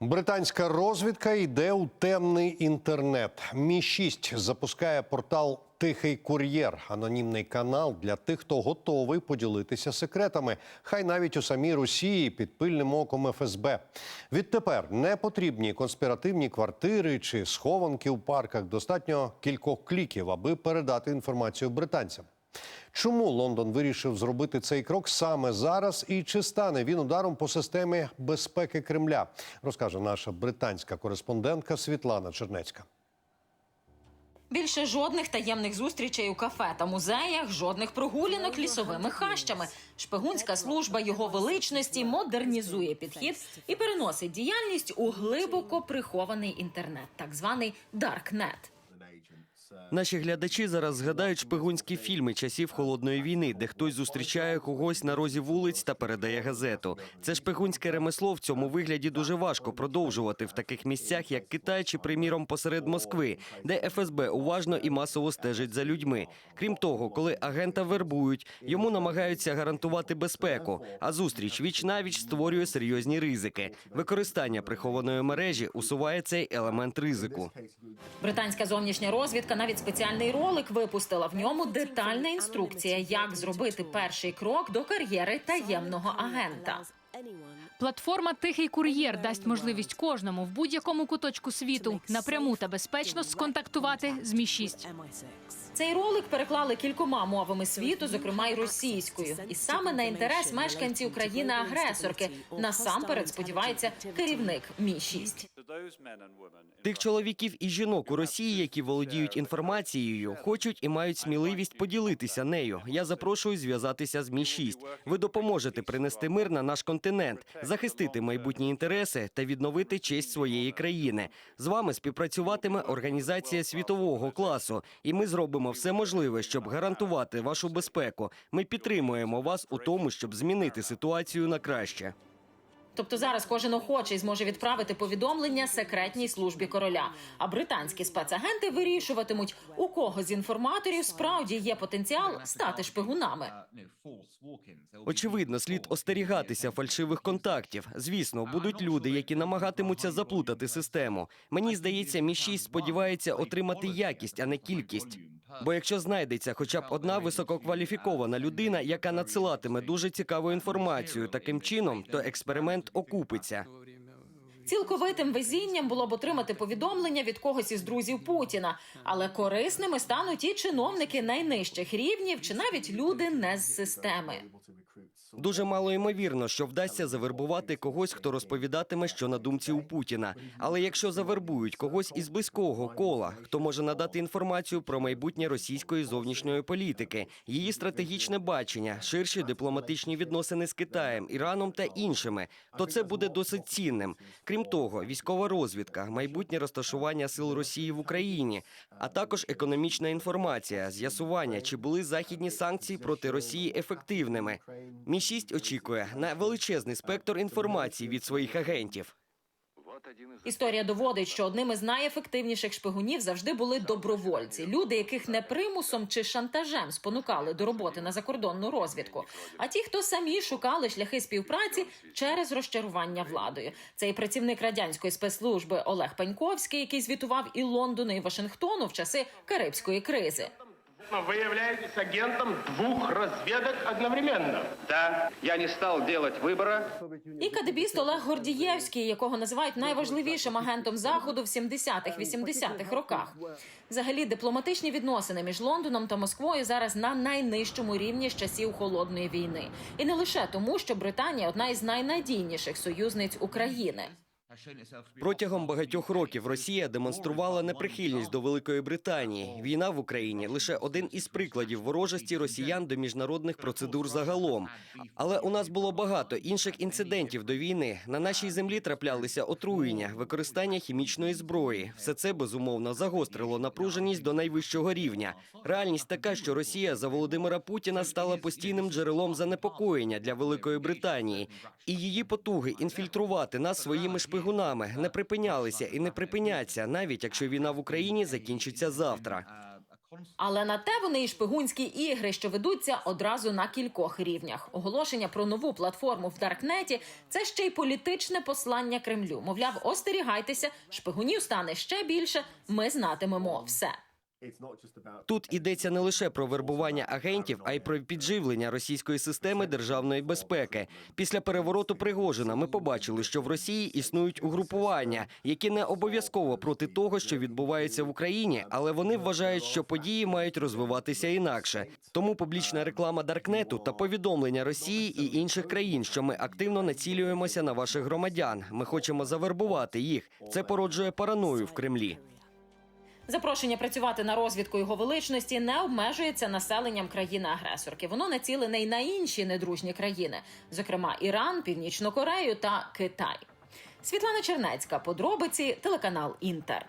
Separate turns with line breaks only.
Британська розвідка йде у темний інтернет. Мі 6 запускає портал Тихий кур'єр, анонімний канал для тих, хто готовий поділитися секретами, хай навіть у самій Росії під пильним оком ФСБ. Відтепер не потрібні конспіративні квартири чи схованки у парках. Достатньо кількох кліків, аби передати інформацію британцям. Чому Лондон вирішив зробити цей крок саме зараз, і чи стане він ударом по системі безпеки Кремля, розкаже наша британська кореспондентка Світлана Чернецька.
Більше жодних таємних зустрічей у кафе та музеях, жодних прогулянок лісовими хащами. Шпигунська служба його величності модернізує підхід і переносить діяльність у глибоко прихований інтернет, так званий Даркнет.
Наші глядачі зараз згадають шпигунські фільми часів холодної війни, де хтось зустрічає когось на розі вулиць та передає газету. Це шпигунське ремесло в цьому вигляді дуже важко продовжувати в таких місцях, як Китай чи, приміром, посеред Москви, де ФСБ уважно і масово стежить за людьми. Крім того, коли агента вербують, йому намагаються гарантувати безпеку. А зустріч віч навіч створює серйозні ризики. Використання прихованої мережі усуває цей елемент ризику.
Британська зовнішня розвідка навіть спеціальний ролик випустила. В ньому детальна інструкція, як зробити перший крок до кар'єри таємного агента.
Платформа Тихий кур'єр дасть можливість кожному в будь-якому куточку світу напряму та безпечно сконтактувати з Мі 6
Цей ролик переклали кількома мовами світу, зокрема й російською, і саме на інтерес мешканців країни-агресорки насамперед сподівається керівник Мі 6
Тих чоловіків і жінок у Росії, які володіють інформацією, хочуть і мають сміливість поділитися нею. Я запрошую зв'язатися з Мі 6 Ви допоможете принести мир на наш континент, захистити майбутні інтереси та відновити честь своєї країни. З вами співпрацюватиме організація світового класу, і ми зробимо все можливе, щоб гарантувати вашу безпеку. Ми підтримуємо вас у тому, щоб змінити ситуацію на краще.
Тобто зараз кожен охочий зможе відправити повідомлення секретній службі короля. А британські спецагенти вирішуватимуть, у кого з інформаторів справді є потенціал стати шпигунами.
Очевидно, слід остерігатися фальшивих контактів. Звісно, будуть люди, які намагатимуться заплутати систему. Мені здається, мі 6 сподівається отримати якість, а не кількість. Бо якщо знайдеться хоча б одна висококваліфікована людина, яка надсилатиме дуже цікаву інформацію, таким чином, то експеримент окупиться.
Цілковитим везінням було б отримати повідомлення від когось із друзів Путіна, але корисними стануть і чиновники найнижчих рівнів, чи навіть люди не з системи.
Дуже мало ймовірно, що вдасться завербувати когось, хто розповідатиме, що на думці у Путіна. Але якщо завербують когось із близького кола, хто може надати інформацію про майбутнє російської зовнішньої політики, її стратегічне бачення, ширші дипломатичні відносини з Китаєм, Іраном та іншими, то це буде досить цінним. Крім того, військова розвідка, майбутнє розташування сил Росії в Україні, а також економічна інформація, з'ясування, чи були західні санкції проти Росії ефективними. Мі 6 очікує на величезний спектр інформації від своїх агентів.
Історія доводить, що одним із найефективніших шпигунів завжди були добровольці, люди, яких не примусом чи шантажем спонукали до роботи на закордонну розвідку, а ті, хто самі шукали шляхи співпраці через розчарування владою. Це і працівник радянської спецслужби Олег Паньковський, який звітував і Лондону, і Вашингтону в часи Карибської кризи.
Вы являетесь агентом двух разведок одновременно.
Да, я не стал делать выбора.
І кадебіст Олег Гордієвський, якого називають найважливішим агентом заходу в 70-х-80-х роках. Взагалі, дипломатичні відносини між Лондоном та Москвою зараз на найнижчому рівні з часів холодної війни, і не лише тому, що Британія одна із найнадійніших союзниць України.
Протягом багатьох років Росія демонструвала неприхильність до Великої Британії. Війна в Україні лише один із прикладів ворожості росіян до міжнародних процедур загалом. Але у нас було багато інших інцидентів до війни. На нашій землі траплялися отруєння, використання хімічної зброї. Все це безумовно загострило напруженість до найвищого рівня. Реальність така, що Росія за Володимира Путіна стала постійним джерелом занепокоєння для Великої Британії, і її потуги інфільтрувати нас своїми шпигунами не припинялися і не припиняться, навіть якщо війна в Україні закінчиться завтра.
Але на те вони і шпигунські ігри, що ведуться одразу на кількох рівнях. Оголошення про нову платформу в Даркнеті це ще й політичне послання Кремлю. Мовляв, остерігайтеся, шпигунів стане ще більше. Ми знатимемо все.
Тут йдеться не лише про вербування агентів, а й про підживлення російської системи державної безпеки. Після перевороту Пригожина ми побачили, що в Росії існують угрупування, які не обов'язково проти того, що відбувається в Україні, але вони вважають, що події мають розвиватися інакше. Тому публічна реклама Даркнету та повідомлення Росії і інших країн, що ми активно націлюємося на ваших громадян. Ми хочемо завербувати їх. Це породжує параною в Кремлі.
Запрошення працювати на розвідку його величності не обмежується населенням країни-агресорки. Воно націлене й на інші недружні країни, зокрема Іран, Північну Корею та Китай. Світлана Чернецька, подробиці, телеканал Інтер.